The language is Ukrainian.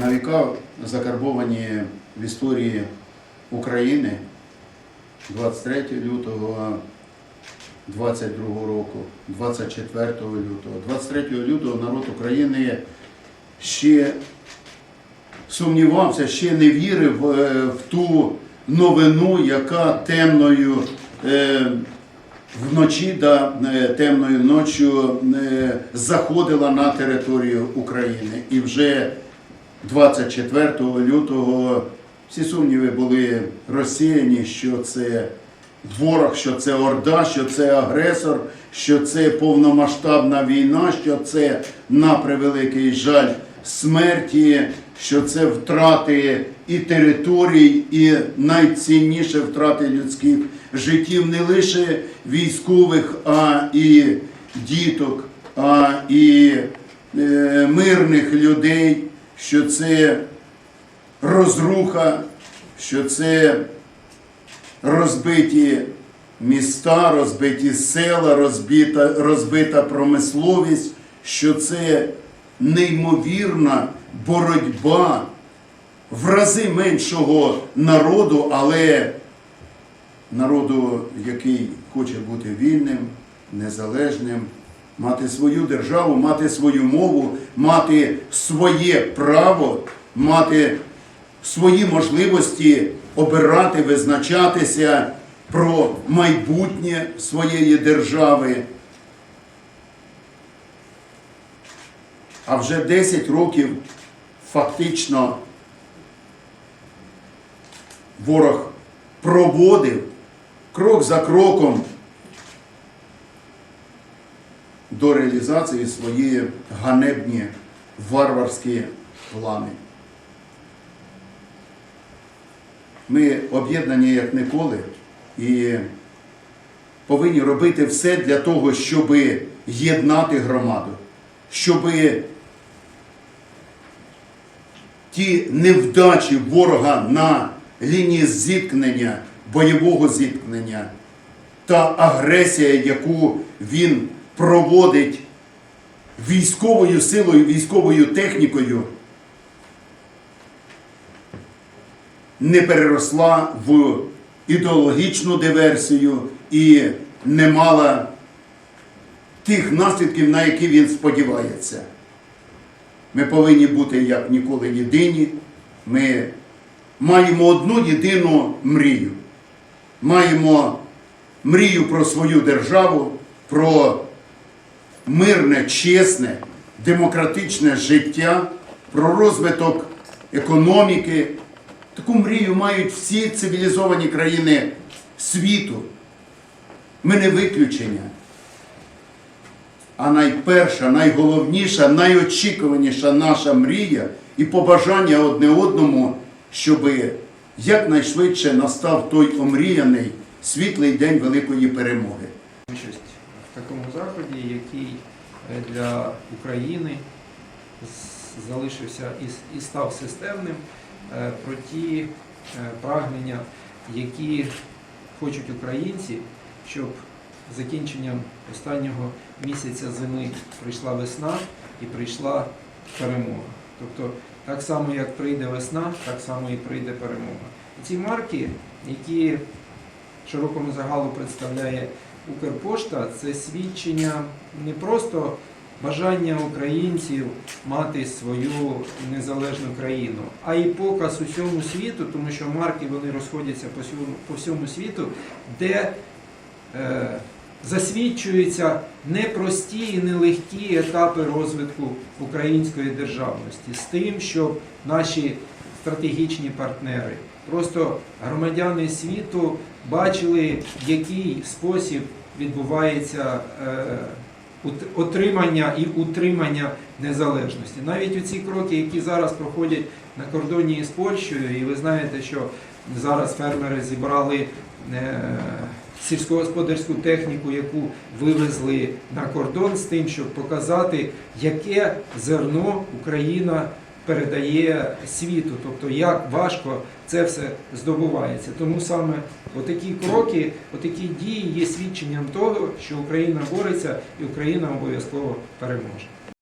на віка закарбовані в історії України 23 лютого 22 року, 24 лютого. 23 лютого народ України ще сумнівався, ще не вірив е, в ту новину, яка темною е, вночі да е, темною ночі заходила на територію України. І вже 24 лютого. Всі сумніви були розсіяні, що це ворог, що це орда, що це агресор, що це повномасштабна війна, що це на превеликий жаль смерті, що це втрати і територій, і найцінніше втрати людських життів не лише військових, а і діток, а і е, мирних людей, що це розруха, що це розбиті міста, розбиті села, розбита, розбита промисловість, що це неймовірна боротьба в рази меншого народу, але народу, який хоче бути вільним, незалежним, мати свою державу, мати свою мову, мати своє право, мати свої можливості обирати, визначатися про майбутнє своєї держави. А вже 10 років фактично ворог проводив крок за кроком до реалізації свої ганебні варварські плани. Ми об'єднані як ніколи і повинні робити все для того, щоб єднати громаду, щоб ті невдачі ворога на лінії зіткнення, бойового зіткнення та агресія, яку він проводить військовою силою, військовою технікою, не переросла в ідеологічну диверсію і не мала тих наслідків, на які він сподівається. Ми повинні бути як ніколи єдині. Ми маємо одну єдину мрію. Маємо мрію про свою державу, про мирне, чесне, демократичне життя, про розвиток економіки. Таку мрію мають всі цивілізовані країни світу. Ми не виключення. А найперша, найголовніша, найочікуваніша наша мрія і побажання одне одному, щоб якнайшвидше настав той омріяний світлий день великої перемоги. Такому заході, який е, для України залишився і і став системним е, про ті е, прагнення, які хочуть українці, щоб закінченням останнього місяця зими прийшла весна і прийшла перемога. Тобто, так само, як прийде весна, так само і прийде перемога. І ці марки, які широкому загалу представляє Укрпошта, це свідчення не просто бажання українців мати свою незалежну країну, а й показ усьому світу, тому що марки вони розходяться по всьому, по всьому світу, де е, засвідчуються непрості і нелегкі етапи розвитку української державності. З тим, щоб наші стратегічні партнери, просто громадяни світу бачили, в який спосіб відбувається е, отримання і утримання незалежності. Навіть оці кроки, які зараз проходять на кордоні з Польщею, і ви знаєте, що зараз фермери зібрали. е, Сільськогосподарську техніку, яку вивезли на кордон з тим, щоб показати, яке зерно Україна передає світу, тобто як важко це все здобувається. Тому саме отакі кроки, отакі дії є свідченням того, що Україна бореться і Україна обов'язково переможе.